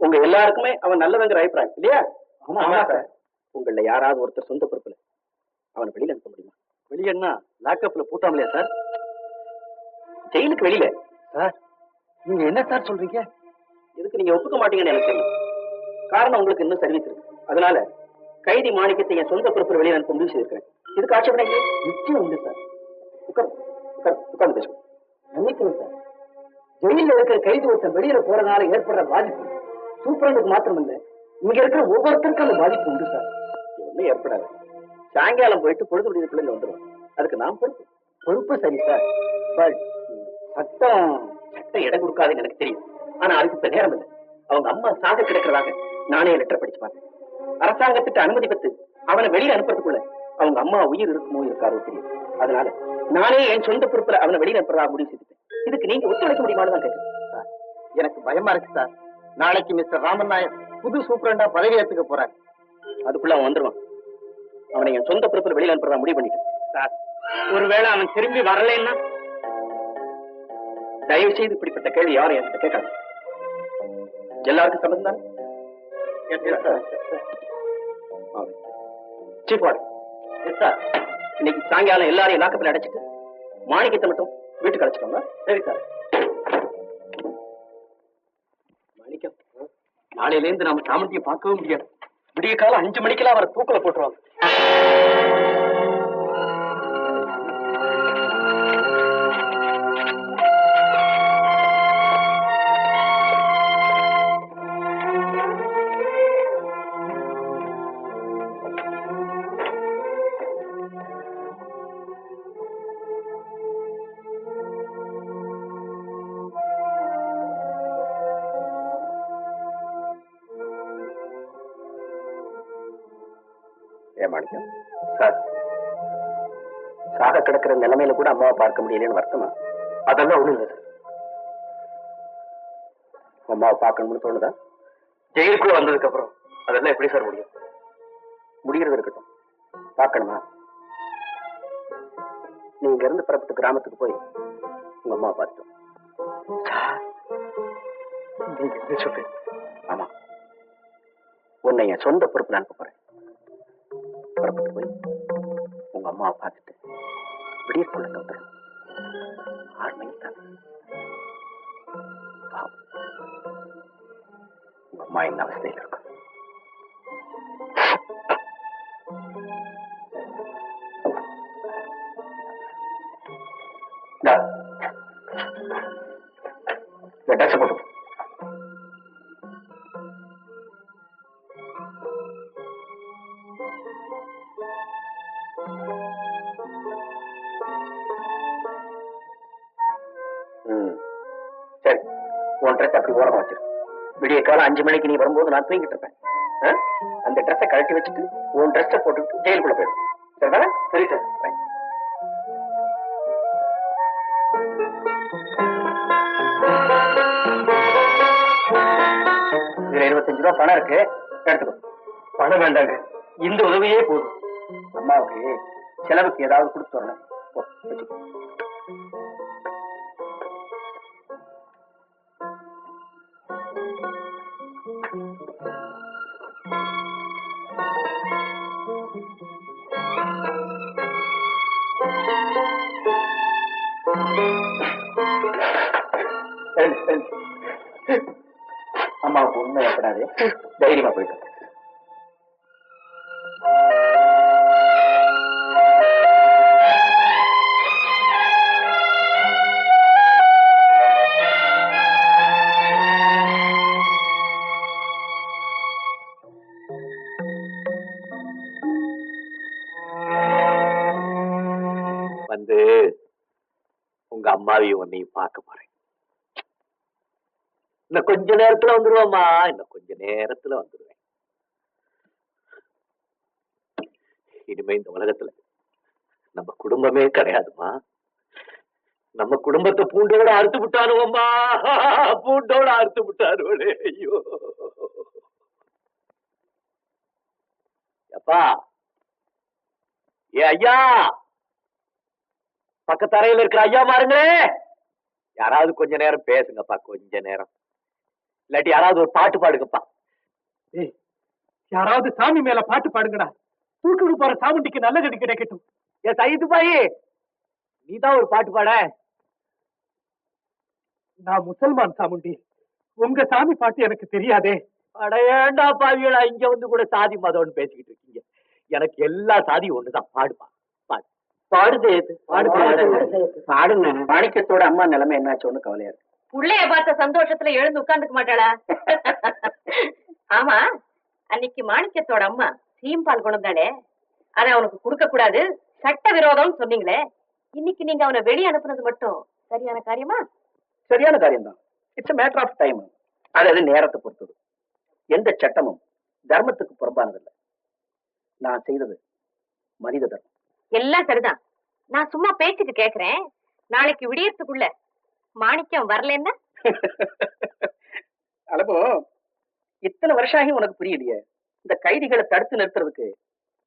உங்க எல்லாருக்குமே அவன் நல்லவங்கிற அபிப்பிராயம் இல்லையா? ஆமா, சார். உங்கள யாராவது ஒருத்தர் சொந்த பொறுப்புல அவனை வெளியில அனுப்ப முடியுமா? வெளியன்னா லாக்அப்ல பூட்டாமலையா சார்? ஜெயிலுக்கு வெளியில. சார் நீங்க என்ன சார் சொல்றீங்க? இதுக்கு நீங்க ஒப்புக்க மாட்டீங்கன்னு எனக்கு தெரியும். காரணம் உங்களுக்கு இன்னும் சர்வீஸ் இருக்கு. அதனால கைதி மாணிக்கத்தை என் சொந்த பொறுப்பில் வெளியில அனுப்ப முடிவு செய்திருக்கிறேன். இதுக்கு ஆட்சேபனை? நிச்சயம் உண்டு சார். உட்காரு உட்காரு உட்கார்ந்து பேசுவோம் மன்னிக்கணும் சார். ஜெயில இருக்கிற கைதி ஒருத்தன் வெளியில போறதுனால ஏற்படுற பாதிப்பு. சூப்பரண்டுக்கு மாத்திரம் இல்ல இங்க இருக்கிற ஒவ்வொருத்தருக்கும் அந்த பாதிப்பு உண்டு சார். ஒண்ணும் ஏற்படாது. சாயங்காலம் போயிட்டு பொழுது விடியதுக்குள்ள இங்க வந்துருவோம் அதுக்கு நான் பொறுப்பு. பொறுப்பு சரி சார். பட் சட்டம் சட்டம் இடம் கொடுக்காதுன்னு எனக்கு தெரியும். ஆனா அதுக்கு இப்ப நேரம் இல்லை. அவங்க அம்மா சாக கிடக்கிறதாக நானே லெட்டர் படிச்சு பார்த்தேன். அரசாங்கத்திட்ட அனுமதி பெற்று அவனை வெளியில அனுப்புறதுக்குள்ள அவங்க அம்மா உயிர் இருக்குமோ இருக்காதோ தெரியும். அதனால நானே என் சொந்த பொறுப்புல அவனை வெளியில அனுப்புறதா முடிவு செய்துட்டேன். இதுக்கு நீங்க ஒத்துழைக்க முடியுமான்னு தான் கேட்கிறேன் எனக்கு பயமா இருக்கு சார். நாளைக்கு மிஸ்டர் ராமன் நாயர் புது சூப்பரண்டா பதவி ஏத்துக்க போறார். அதுக்குள்ள அவன் வந்துருவான். அவனை என் சொந்த பொறுப்புல வெளியில அனுப்புறதா முடிவு பண்ணிட்டேன். சார் ஒருவேளை அவன் திரும்பி வரலைன்னா? தயவு செய்து இப்படிப்பட்ட கேள்வி யாரும் என்கிட்ட கேட்காது எல்லாருக்கும் சம்மந்தம் சீஃப் எஸ் சார் இன்னைக்கு சாயங்காலம் எல்லாரையும் லாக்கப்பில் அடைச்சிட்டு மாணிக்கத்தை மட்டும் வீட்டுக்கு அழைச்சிட்டோங்க சரி சார் நாளையில இருந்து நாம சாமந்தியை பார்க்கவே முடியாது. விடிய காலம் அஞ்சு மணிக்கெல்லாம் அவரை தூக்கல போட்டுருவாங்க. ஏ மாணிக்கம் சார் சாக கிடக்கிற நிலைமையில கூட அம்மாவை பார்க்க முடியலன்னு வருத்தமா? அதெல்லாம் ஒண்ணும் இல்லை சார். அம்மாவை பார்க்கணும்னு தோணுதா? ஜெயிலுக்குள்ள வந்ததுக்கு அப்புறம் அதெல்லாம் எப்படி சார் முடியும்? முடிகிறது இருக்கட்டும். பார்க்கணுமா? நீ இங்க இருந்து புறப்பட்டு கிராமத்துக்கு போய் உங்க அம்மாவை பார்த்துட்டோம் நீங்க என்ன சொல்றீங்க? ஆமா. உன்னை என் சொந்த பொறுப்புல அனுப்ப போறேன் புறப்பட்டு போய் உங்க அம்மாவை பார்த்துட்டு விடிய சொல்லுங்க வந்துடும் ஆறு மணிக்கு தான். உங்க அம்மா என்ன அவஸ்தையில் இருக்கும் இந்தா. இந்த ட்ரெஸ் போட்டு சரி உன் ட்ரெஸ் அப்படி ஓரமா வச்சிரு. விடிய காலம் அஞ்சு மணிக்கு நீ வரும்போது நான் தூங்கிட்டு இருப்பேன். அந்த ட்ரெஸ்ஸை கழட்டி வச்சுட்டு உன் ட்ரெஸ்ஸை போட்டுட்டு ஜெயிலுக்குள்ள போயிடும் சரிதானே? சரி சார். இதுல இருபத்தஞ்சு ரூபா பணம் இருக்கு. எடுத்துக்கோ. பணம் வேண்டாங்க. இந்த உதவியே போதும். அம்மாவுக்கு செலவுக்கு ஏதாவது கொடுத்து வரணும் அம்மாவுக்கு ஒண்ணும் ஏற்படாது தைரியமா போயிட்டு வா. வந்து உங்க அம்மாவையும் உன்னையும் பார்க்க போறேன். இன்னும் கொஞ்ச நேரத்துல வந்துருவோம்மா. இன்னும் கொஞ்ச நேரத்துல வந்துருவேன். இனிமே இந்த உலகத்துல நம்ம குடும்பமே கிடையாதுமா நம்ம குடும்பத்தை பூண்டோட அறுத்து விட்டாருவோம்மா பூண்டோட அறுத்து விட்டானுவளே ஐயோ. அப்பா ஏ ஐயா? பக்கத்தரையில இருக்கிற ஐயா மாருங்களே யாராவது கொஞ்ச நேரம் பேசுங்கப்பா கொஞ்ச நேரம். இல்லாட்டி யாராவது ஒரு பாட்டு பாடுங்கப்பா. யாராவது சாமி மேல பாட்டு பாடுங்கடா. தூக்கிட்டு போற சாமுண்டிக்கு நல்ல கதி கிடைக்கட்டும். ஏ சைது பாய் நீதான் ஒரு பாட்டு பாட. நான் முசல்மான் சாமுண்டி. உங்க சாமி பாட்டு எனக்கு தெரியாதே. அட ஏண்டா பாவிகளா இங்க வந்து கூட சாதி மதம்னு பேசிக்கிட்டு இருக்கீங்க. எனக்கு எல்லா சாதியும் ஒண்ணுதான் பாடுப்பா பாடு பாடுதே பாடு பாடு. பாடுங்க. மாணிக்கத்தோட அம்மா நிலைமை என்னாச்சோன்னு கவலையா இருக்கு. புள்ளைய பார்த்த சந்தோஷத்துல எழுந்து உட்கார்ந்துக்க மாட்டாளா? ஆமா. அன்னைக்கு மாணிக்கத்தோட அம்மா சீம்பால் கொண்டாளே அத அவனுக்கு கொடுக்க கூடாது. சட்ட விரோதம்னு சொன்னீங்களே. இன்னைக்கு நீங்க அவனை வெளிய அனுப்புனது மட்டும் சரியான காரியமா? சரியான காரியம் தான் இட்ஸ் மேட்டர் ஆஃப் டைம் அது அது நேரத்தை பொறுத்தது. எந்த சட்டமும் தர்மத்துக்கு புறம்பானதில்லை நான் செய்தது மனித தர்மம். எல்லாம் சரிதான். நான் சும்மா பேச்சுக்கு கேக்குறேன். நாளைக்கு விடியறதுக்குள்ள மாணிக்கம் வரலன்னா? அளவோ இத்தனை வருஷம் உனக்கு புரியலையே? இந்த கைதிகளை தடுத்து நிறுத்துறதுக்கு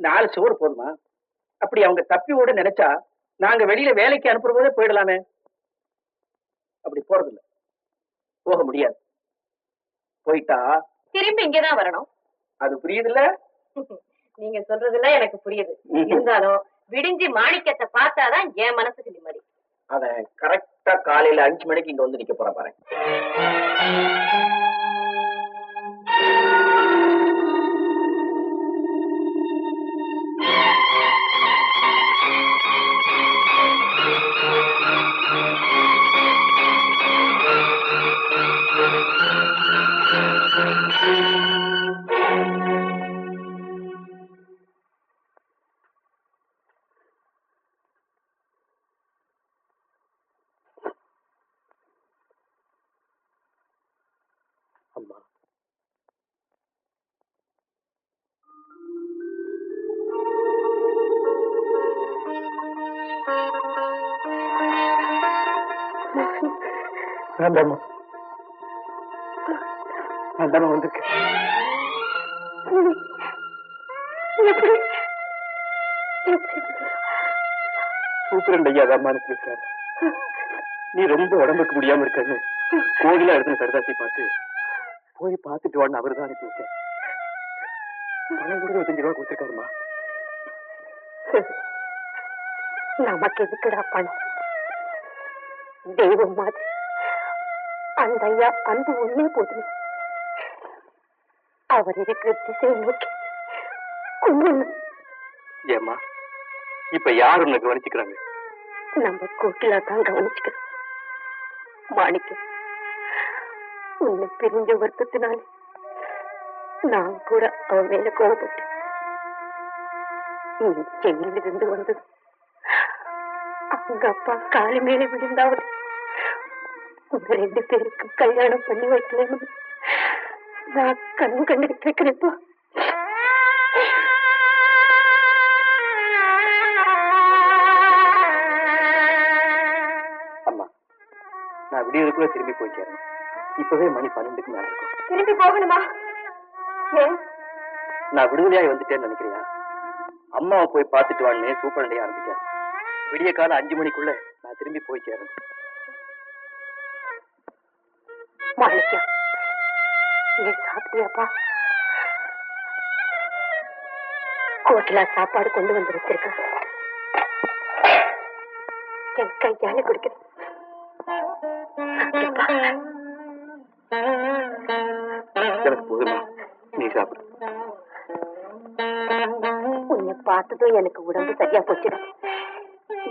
நாலு சுவர் போதுமா? அப்படி அவங்க தப்பி ஓட நினைச்சா நாங்க வெளியில வேலைக்கு அனுப்புற போதே போயிடலாமே. அப்படி போறதில்ல. போக முடியாது. போயிட்டா? திரும்பி இங்கதான் வரணும். அது புரியுதுல்ல? நீங்க சொல்றதுல எனக்கு புரியுது. இருந்தாலும் விடிஞ்சு மாணிக்கத்தை பார்த்தாதான் என் மனசுக்கு நிம்மதி. அத கரெக்டா காலையில அஞ்சு மணிக்கு இங்க வந்து நிக்க போற பாரு வேண்டாமா வேண்டாமா வந்திருக்கேன். சூப்பரண்ட் ஐயா தான் அம்மானு பேசுறாரு நீ ரொம்ப உடம்புக்கு முடியாம இருக்கான்னு கோவிலா எடுத்து கருதாசி பார்த்து போய் பார்த்துட்டு வான்னு அவரு தான் அனுப்பி வச்சேன் பணம் கூட இருபத்தஞ்சு ரூபா கொடுத்துருக்காருமா நமக்கு எதுக்குடா பணம்? தெய்வம் மாதிரி. அந்த ஐயா அன்பு ஒண்ணே போதுமே. அவர் இருக்கிற திசையை நோக்கி கொண்டு ஏம்மா இப்ப யார் உன்னை கவனிச்சுக்கிறாங்க? நம்ம கோட்டில தான் கவனிச்சுக்கிறோம். மாணிக்கம் உன்னை பிரிஞ்ச வருத்தத்தினால நான் கூட அவன் மேல கோவப்பட்டேன். நீ ஜெயிலில் இருந்து வந்தது அவங்க அப்பா காலு மேல விழுந்தாவது உங்க ரெண்டு பேருக்கும் கல்யாணம் பண்ணி வைக்கலன்னு நான் கண்ணு கண்டுகிட்டு இருக்கிறேன்ப்பா அம்மா நான் விடியதுக்குள்ள திரும்பி போய் சேரணும். இப்பவே மணி பன்னெண்டுக்கு மேல இருக்கும். திரும்பி போகணுமா? ஏன் நான் விடுதலையாகி வந்துட்டேன்னு நினைக்கிறியா? அம்மாவை போய் பார்த்துட்டு வான்னு சூப்பரண்டையே ஆரம்பிக்காரு விடிய காலம் அஞ்சு மணிக்குள்ள நான் திரும்பி போய் சேரணும். மாணிக்கம் ஏன் சாப்பிட்டியாப்பா கோட்டில சாப்பாடு கொண்டு வந்து வச்சிருக்கேன் என் கையால குடிக்கிறேன் உன்னை பார்த்ததும் எனக்கு உடம்பு சரியா போச்சுடா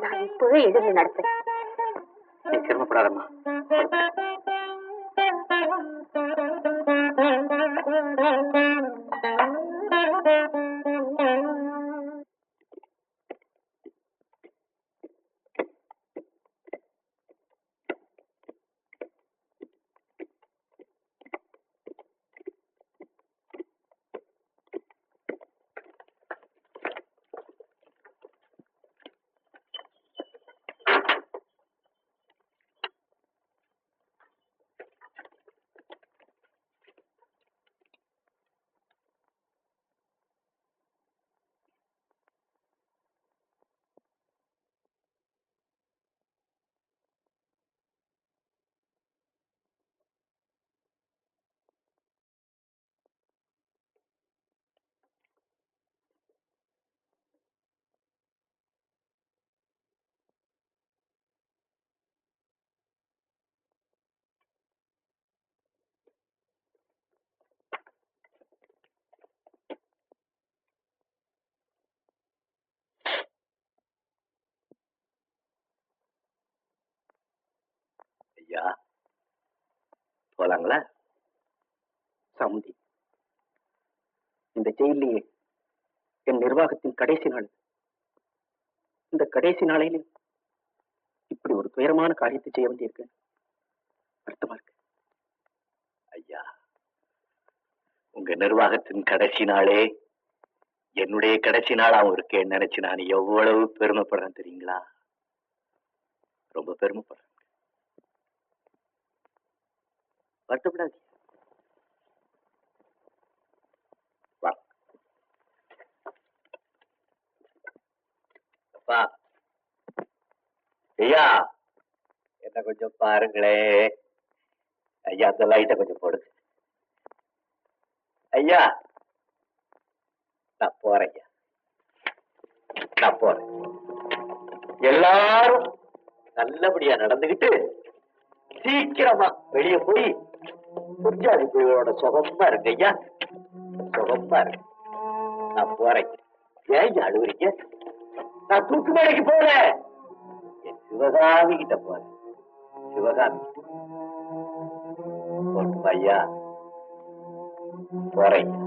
நான் இப்பவே எழுந்து நடப்பேன் Thank you. ஐயா போலாங்களா? சமுதி இந்த ஜெயிலேயே என் நிர்வாகத்தின் கடைசி நாள். இந்த கடைசி நாளையிலே இப்படி ஒரு துயரமான காரியத்தை செய்ய வேண்டியிருக்கு. வருத்தமா இருக்கு. ஐயா உங்க நிர்வாகத்தின் கடைசி நாளே என்னுடைய கடைசி நாளாவும் இருக்கேன்னு நினைச்சு நான் எவ்வளவு பெருமைப்படுறேன் தெரியுங்களா? ரொம்ப பெருமைப்படுறேன். வருத்தப்படாது அப்பா ஐயா என்ன கொஞ்சம் பாருங்களே. ஐயா அந்த லைட்டை கொஞ்சம் போடுங்க. ஐயா நான் போறேன் ஐயா. நான் போறேன். எல்லாரும் நல்லபடியா நடந்துகிட்டு சீக்கிரமா வெளியே போய் குஞ்சாதி புலிகளோட சுகமா இருக்கு ஐயா. சுகமா இருக்கு நான் போறேன். ஏன் அழுவுறீங்க? நான் தூக்கு மேடைக்கு போறேன். என் சிவகாமி கிட்ட போறேன். சிவகாமி. கிட்ட ஐயா? போறேன்